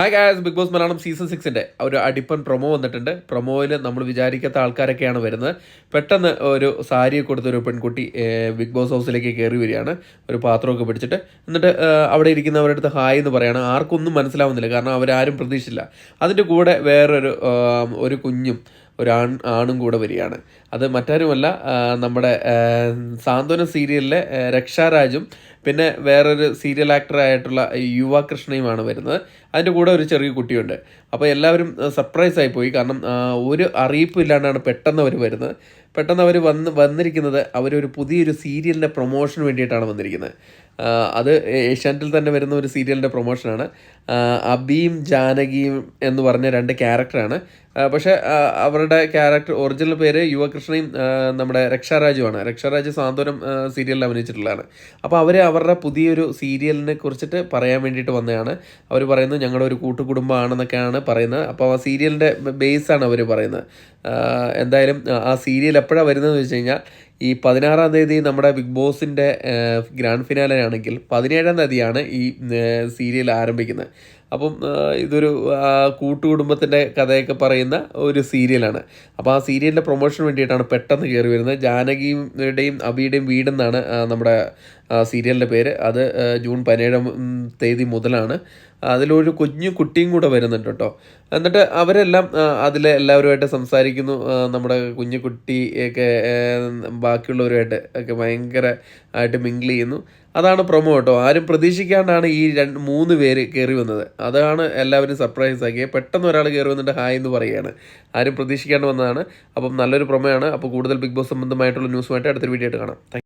Hi guys Bigg Boss Malayalam season സിക്സിന്റെ ഒരു അടിപ്പൻ promo വന്നിട്ടുണ്ട്. പ്രൊമോയിൽ നമ്മൾ വിചാരിക്കാത്ത ആൾക്കാരൊക്കെയാണ് വരുന്നത്. പെട്ടെന്ന് ഒരു സാരി കൊടുത്ത ഒരു പെൺകുട്ടി ബിഗ് ബോസ് ഹൗസിലേക്ക് കയറി വരികയാണ്. ഒരു പാത്രമൊക്കെ പിടിച്ചിട്ട്. എന്നിട്ട് അവിടെ ഇരിക്കുന്നവരുടെ അടുത്ത് ഹായ് എന്ന് പറയാണ്. ആർക്കൊന്നും മനസ്സിലാവുന്നില്ല. കാരണം അവരാരും പ്രതീക്ഷിച്ചില്ല. അതിന്റെ കൂടെ വേറൊരു ഒരു കുഞ്ഞും ഒരു ആൺ ആണും കൂടെ വരികയാണ്. അത് മറ്റാരുമല്ല നമ്മുടെ സാന്ത്വന സീരിയലിലെ രക്ഷാരാജും പിന്നെ വേറൊരു സീരിയൽ ആക്ടറായിട്ടുള്ള യുവ കൃഷ്ണയുമാണ് വരുന്നത്. അതിന്റെ കൂടെ ഒരു ചെറിയ കുട്ടിയുണ്ട്. അപ്പോൾ എല്ലാവരും സർപ്രൈസ് ആയി പോയി. കാരണം ഒരു അറിയിപ്പും ഇല്ലാണ്ടാണ് പെട്ടെന്ന് അവർ വരുന്നത്. പെട്ടെന്ന് അവർ വന്ന് വന്നിരിക്കുന്നത് അവരൊരു പുതിയൊരു സീരിയലിന്റെ പ്രൊമോഷന് വേണ്ടിയിട്ടാണ് വന്നിരിക്കുന്നത്. അത് ഏഷ്യാനെറ്റിൽ തന്നെ വരുന്ന ഒരു സീരിയലിന്റെ പ്രൊമോഷനാണ് അബീം അബിയും ജാനകിയും എന്ന് പറഞ്ഞ രണ്ട് ക്യാരക്ടറാണ് പക്ഷേ അവരുടെ ക്യാരക്ടർ ഒറിജിനൽ പേര് യുവകൃഷ്ണയും ആ, നമ്മുടെ രക്ഷാരാജുമാണ് രക്ഷാരാജ് സാന്ത്വനം സീരിയലിൽ അഭിനയിച്ചിട്ടുള്ളതാണ്. അപ്പോൾ അവർ അവരുടെ പുതിയൊരു സീരിയലിനെ കുറിച്ചിട്ട് പറയാൻ വേണ്ടിയിട്ട് വന്നതാണ്. അവർ പറയുന്നത് ഞങ്ങളുടെ ഒരു കൂട്ടുകുടുംബമാണെന്നൊക്കെയാണ് പറയുന്നത്. അപ്പോൾ ആ സീരിയലിന്റെ ബേസാണ് അവർ പറയുന്നത്. എന്തായാലും ആ സീരിയൽ എപ്പോഴാണ് വരുന്നതെന്ന് വെച്ച് കഴിഞ്ഞാൽ ഈ പതിനാറാം തീയതി നമ്മുടെ ബിഗ് ബോസിന്റെ ഗ്രാൻഡ് ഫിനാലെ ആണെങ്കിൽ പതിനേഴാം തീയതിയാണ് ഈ സീരിയൽ ആരംഭിക്കുന്നത്. അപ്പം ഇതൊരു കൂട്ടുകുടുംബത്തിന്റെ കഥയൊക്കെ പറയുന്ന ഒരു സീരിയലാണ്. അപ്പോൾ ആ സീരിയലിന്റെ പ്രൊമോഷന് വേണ്ടിയിട്ടാണ് പെട്ടെന്ന് കയറി വരുന്നത്. ജാനകിയുടെയും അബിയുടെയും വീടെന്നാണ് നമ്മുടെ സീരിയലിന്റെ പേര്. അത് ജൂൺ പതിനേഴാം തീയതി മുതലാണ്. അതിലൊരു കുഞ്ഞു കുട്ടിയും കൂടെ വരുന്നുണ്ട് കേട്ടോ. എന്നിട്ട് അവരെല്ലാം അതിലെ എല്ലാവരുമായിട്ട് സംസാരിക്കുന്നു. നമ്മുടെ കുഞ്ഞു കുട്ടിയൊക്കെ ബാക്കിയുള്ളവരുമായിട്ട് ഒക്കെ ഭയങ്കര ആയിട്ട് മിങ്കിൾ ചെയ്യുന്നു. അതാണ് പ്രൊമോ കേട്ടോ. ആരും പ്രതീക്ഷിക്കാണ്ടാണ് ഈ രണ്ട് മൂന്ന് പേര് കയറി വന്നത്. അതാണ് എല്ലാവരും സർപ്രൈസ് ആക്കിയത് പെട്ടെന്ന് ഒരാൾ കയറി വന്നിട്ട് ഹായ് എന്ന് പറയുകയാണ്. ആരും പ്രതീക്ഷിക്കാണ്ട് വന്നതാണ്. അപ്പം നല്ലൊരു പ്രൊമോയാണ് അപ്പോൾ കൂടുതൽ ബിഗ് ബോസ് സംബന്ധമായിട്ടുള്ള ന്യൂസുമായിട്ട് അടുത്തൊരു വീഡിയോ ആയിട്ട് കാണാം.